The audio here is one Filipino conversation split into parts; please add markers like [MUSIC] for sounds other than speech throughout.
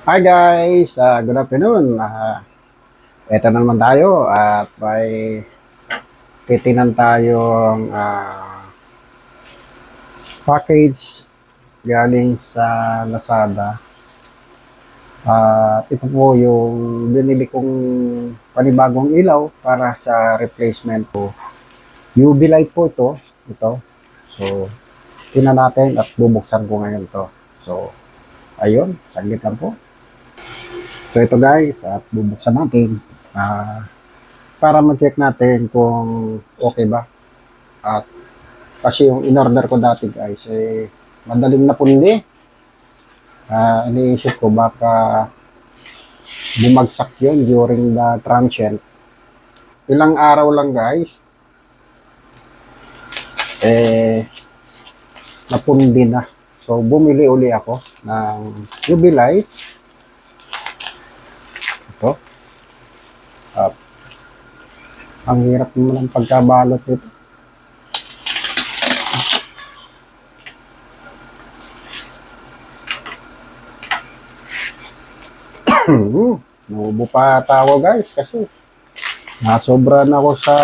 Hi guys, uh, good afternoon. Uh, eto na naman tayo at may titinan tayong ah, package galing sa Lazada. At ito po yung binili kong panibagong ilaw para sa replacement po. UV light po ito. Ito. So, tingnan natin at bubuksan ko ngayon to. So, ayun, saglit lang po. So ito guys, at bubuksan natin ah, para ma-check natin kung okay ba. At kasi yung in-order ko dati guys, eh, madaling napundi. Ah, iniisip ko baka bumagsak yun during the transient. Ilang araw lang guys, eh, napundi na. So, bumili uli ako ng UV light ito. Up. Ang hirap naman ang pagkabalot nito. [COUGHS] Naubo pa tawa guys kasi nasobra na ako sa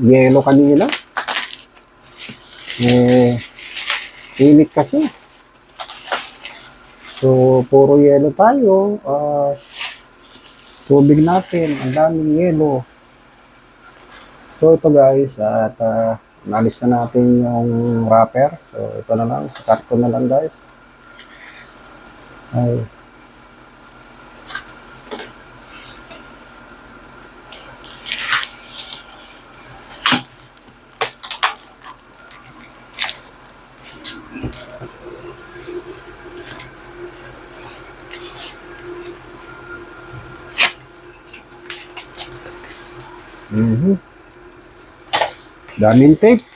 yelo kanina. Eh, init kasi. So, puro yelo tayo. Ah, tubig natin. Ang daming yelo. So, ito guys. At uh, nalis na natin yung wrapper. So, ito na lang. Sa karton na lang guys. Ay. Daming tape.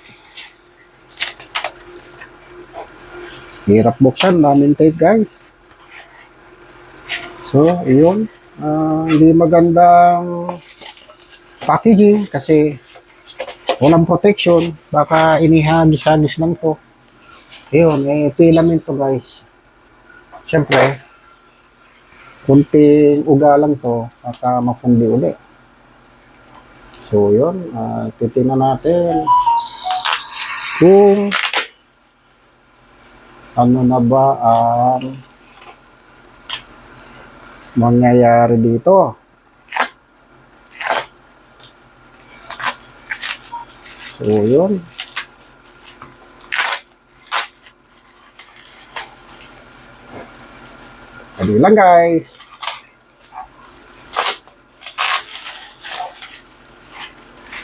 Hirap buksan, daming tape guys. So, yun. Ah, hindi magandang packaging kasi walang protection. Baka inihagis-hagis lang to. Yun, eh, filament to guys. Siyempre, kunting uga lang to, baka mafundi uli. So, yun. Uh, titingnan natin kung ano na ba ang mangyayari dito. So, yun. Dali lang guys.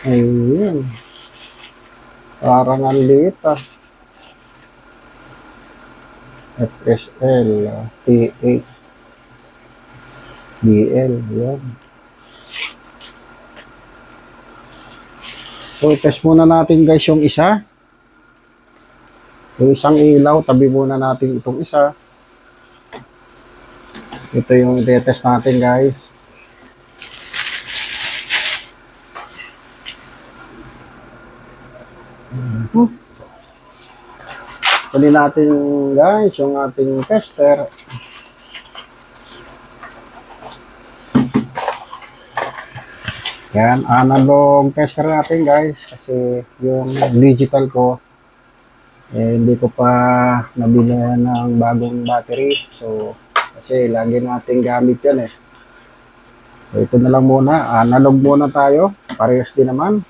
Ayun. Parang ang liit ah. FSL, ah, T8, BL, yan. So, test muna natin guys yung isa. Yung isang ilaw, tabi muna natin itong isa. Ito yung i-test natin guys. Kunin natin guys yung ating tester. Yan, analog tester natin guys kasi yung digital ko eh, hindi ko pa nabili ng bagong battery. So, kasi lagi natin gamit yan eh. So, ito na lang muna. Analog muna tayo. Parehas din naman.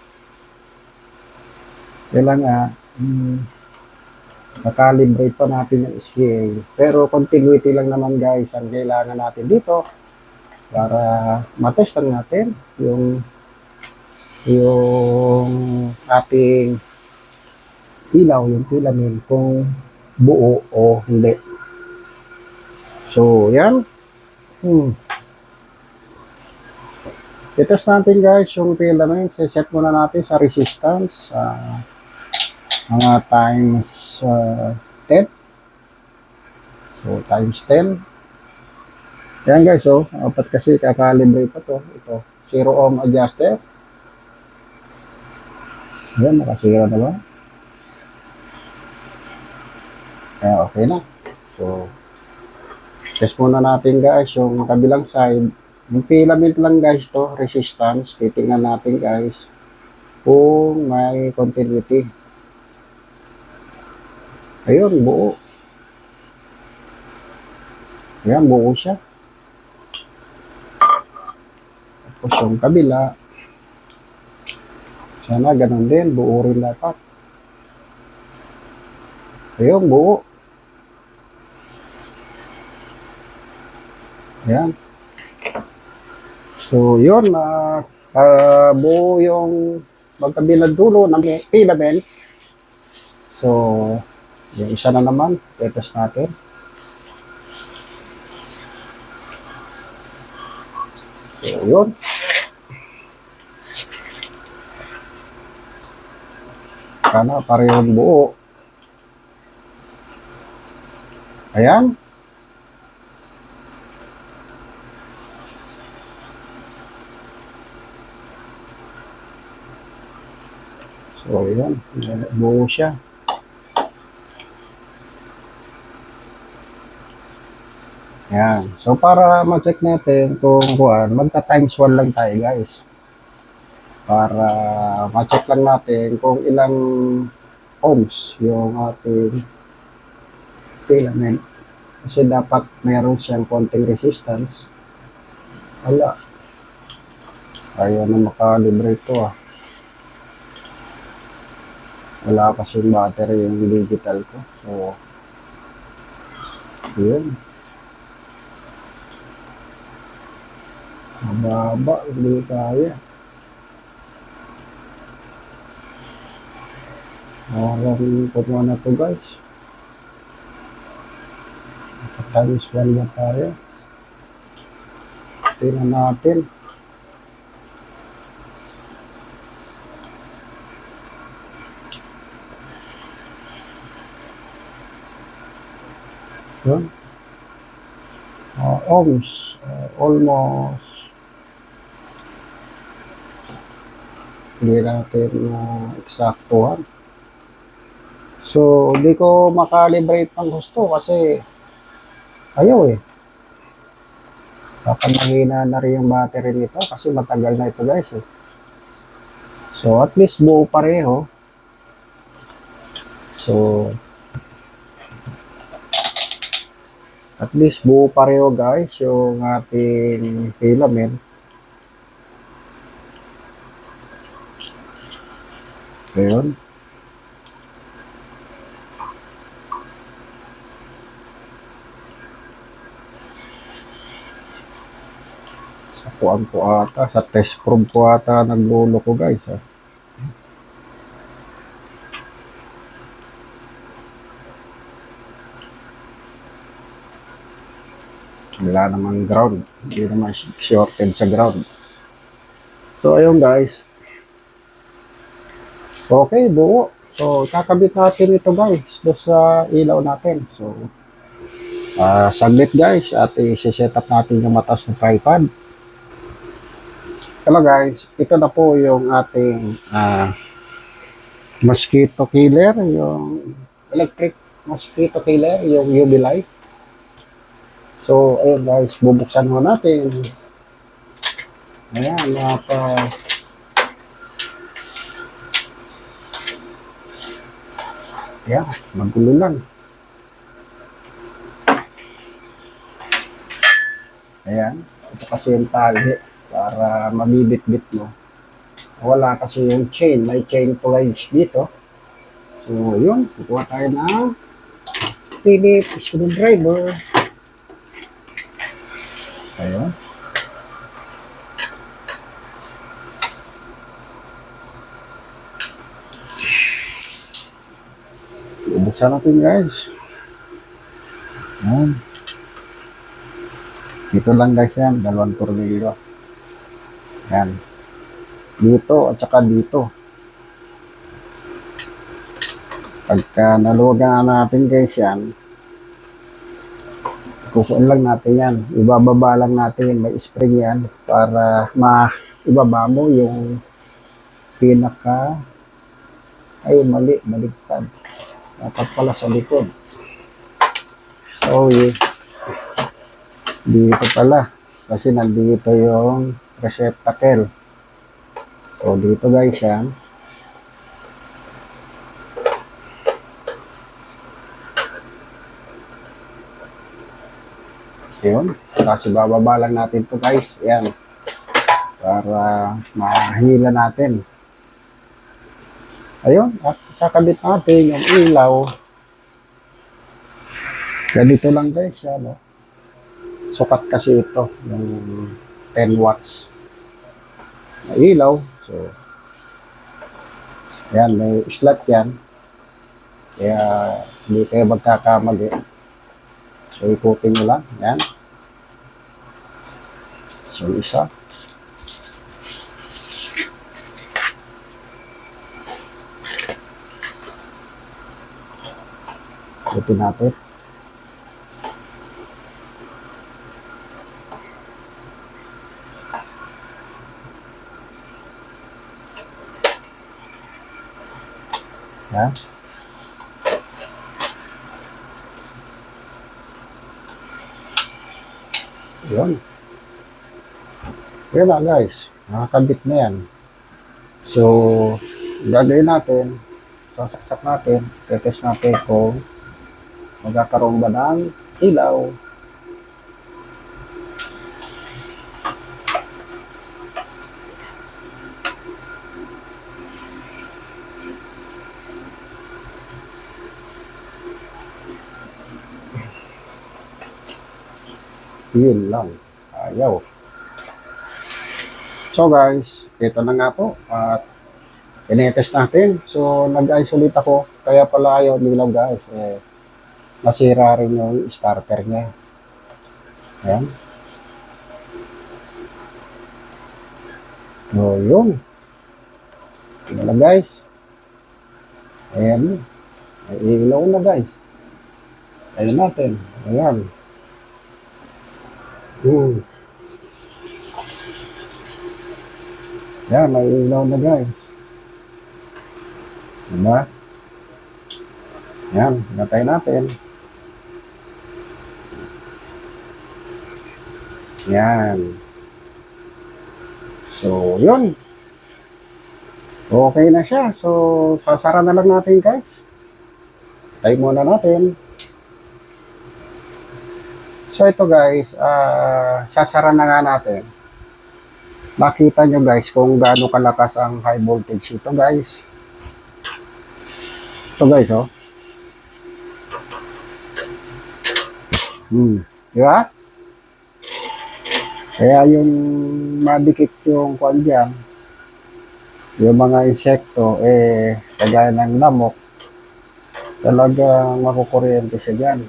Kailangan, hmm, nakalibrate pa natin yung scale. Pero continuity lang naman guys ang kailangan natin dito para matestan natin yung yung ating ilaw, yung filament kung buo o hindi. So, yan. Hmm. I-test natin guys yung filament. Set muna natin sa resistance. Uh, mga times uh, 10. So, times 10. Yan guys, oh. Apat kasi kakalibrate pa to. Ito. Zero ohm adjuster. Yan, nakasira na ba? Kaya okay na. So, Test muna natin guys yung kabilang side. Yung filament lang guys to, resistance. Titingnan natin guys kung may continuity. Ayun, buo. Ayan, buo siya. Tapos yung kabila. Sana ganun din, buo rin dapat. Ayun, buo. Ayan. So, yun, na ah, buo yung magkabilang dulo ng filament. So, yung isa na naman, tetest natin. So, yun. Sana parehong buo. Ayan. So, yan. Buo siya. Yan. So, para ma-check natin kung kuhan, magta-times 1 lang tayo, guys. Para ma-check lang natin kung ilang ohms yung ating filament. Kasi dapat meron siyang konting resistance. Wala. Ayaw na makalibre ito ah. Wala kasing battery yung digital ko. So, yun. Mababa, hindi kaya. Walang kumuha na to guys. 1 na tayo. Tingnan natin. Yun. Uh, ohms, uh, almost hindi natin na eksaktuhan. So, hindi ko makalibrate ng gusto kasi ayaw eh. Dapat mahina na rin yung battery nito kasi matagal na ito guys eh. So, at least buo pareho. So, at least buo pareho guys yung ating filament. Ayun. Sa kuan ko ata, sa test probe ko ata naglulo ko guys. ah. Wala namang ground. Hindi naman shorted sa ground. So, ayun guys. Okay, buo. So, kakabit natin ito guys do sa ilaw natin. So, ah saglit guys at i-set up natin yung matas ng tripod. Hello guys, ito na po yung ating ah mosquito killer, yung electric mosquito killer, yung UV light. So, ayun guys, bubuksan mo natin. Ayan, napa Ayan, magulo lang. Ayan, ito kasi yung tali para mabibit-bit mo. Wala kasi yung chain, may chain guys dito. So, yun, kukuha tayo ng Philip screwdriver. Ayun. Bubuksan natin guys. Ayan. Dito lang guys yan, dalawang tornilyo. Yan. Dito at saka dito. Pagka naluwagan na natin guys yan, kukuin lang natin yan. Ibababa lang natin. May spring yan para maibaba mo yung pinaka ay mali, baligtad. Dapat pala sa likod. So, y- Dito pala. Kasi nandito yung receptacle. So, dito guys yan. Yun. Kasi bababa lang natin to guys. Yan. Para mahila natin. Ayun. At kakabit natin yung ilaw. Ganito lang guys. Yan, no? Sukat kasi ito. Yung 10 watts na ilaw. So, yan. May slot yan. Kaya hindi kayo magkakamali. So, ikutin nyo lang. Yan. So, isa. Ikutin natin. Yan. Yun. Yun na guys. Nakakabit na yan. So, gagawin natin, sasaksak natin, tetest natin kung magkakaroon ba ng ilaw. Yun lang. Ayaw. So guys, ito na nga po. At tinetest natin. So nag-isolate ako. Kaya pala ayaw nilaw guys. Eh, nasira rin yung starter niya. Ayan. So yun. Na guys. Ayan. May ilaw na guys. Ayun natin. Ayan. Hmm. Yan, may ilaw na guys. Diba? Yan, natay natin. Yan. So, yun. Okay na siya. So, sasara na lang natin guys. Tayo muna natin. So ito guys, ah sasara na nga natin. Makita nyo guys kung gaano kalakas ang high voltage ito guys. Ito guys oh. Hmm, di ba? Kaya yung madikit yung kwan dyan, yung mga insekto, eh, kagaya ng lamok, talagang makukuryente siya dyan.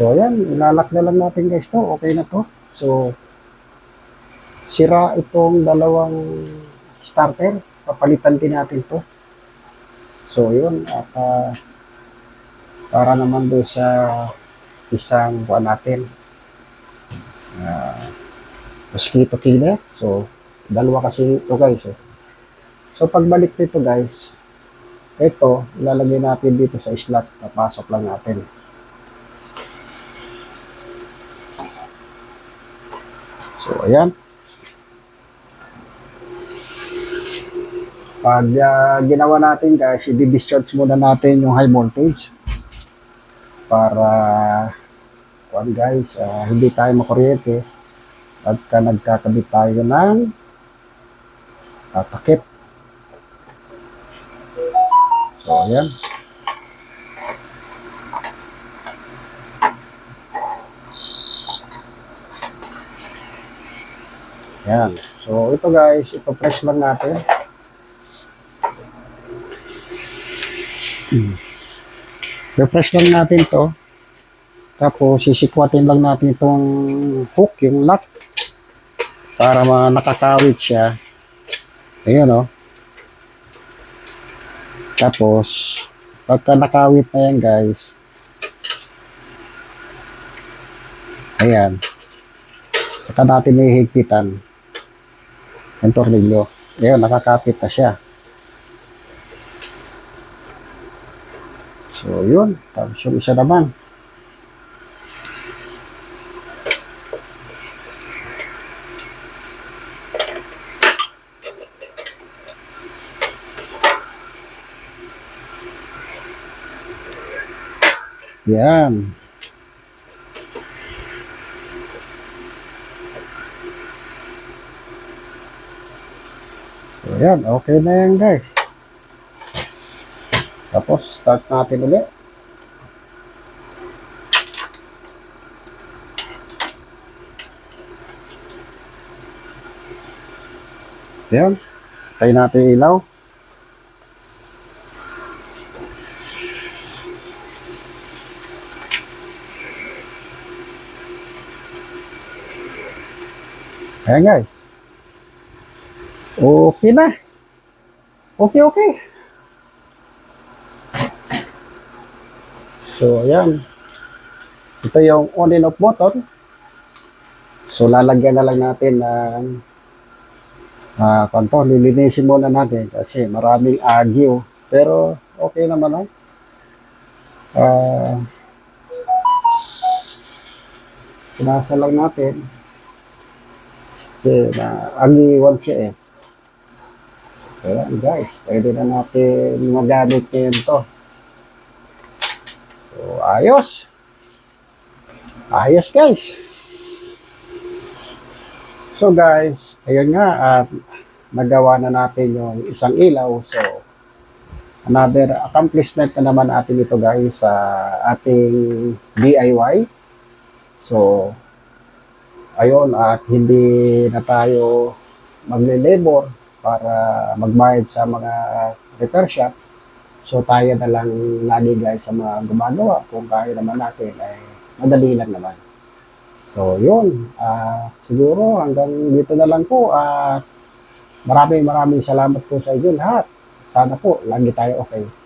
So, ayan, ilalak na lang natin guys to. Okay na to. So, sira itong dalawang starter. Papalitan din natin to. So, yun. At, ah, para naman doon sa isang buwan natin. Uh, mosquito killer. So, dalawa kasi ito guys. Eh. So, pagbalik nito guys, ito, ilalagay natin dito sa slot. Papasok lang natin. So, ayan. Pag ah, ginawa natin guys, i-discharge muna natin yung high voltage para kuan guys, ah, hindi tayo makuryente pagka nagkakabit tayo ng tatakip. So, ayan. Yan. So, ito guys, ito press lang natin. Refresh lang natin to. Tapos, sisikwatin lang natin itong hook, yung lock. Para ma nakakawit siya. Ayun, oh. Tapos, pagka nakawit na yan, guys. Ayan. Saka natin ihigpitan yung tornilyo. Ayun, nakakapit na siya. So, yun. Tapos yung isa naman. Yan. So, yan. Okay na yan, guys. Tapos, start natin ulit. Yan. Tayo natin ilaw. Ayan guys. Okay na. Okay, okay. So, ayan. Ito yung on and off button. So, lalagyan na lang natin ng ah kanto, lilinisin muna natin kasi maraming agyo. Pero, okay naman, no? Ah, pinasa lang natin. Kasi na, agiwan siya eh. Kaya guys, pwede na natin magamit ngayon to. So, ayos. Ayos guys. So guys, ayun nga at nagawa na natin yung isang ilaw. So, another accomplishment na naman natin ito guys sa ating DIY. So, ayun at hindi na tayo magle-labor para magbayad sa mga repair shop. So tayo na lang lagi guys sa mga gumagawa kung kaya naman natin ay madali lang naman. So yun, ah, siguro hanggang dito na lang po at maraming maraming salamat po sa inyo lahat. Sana po lagi tayo okay.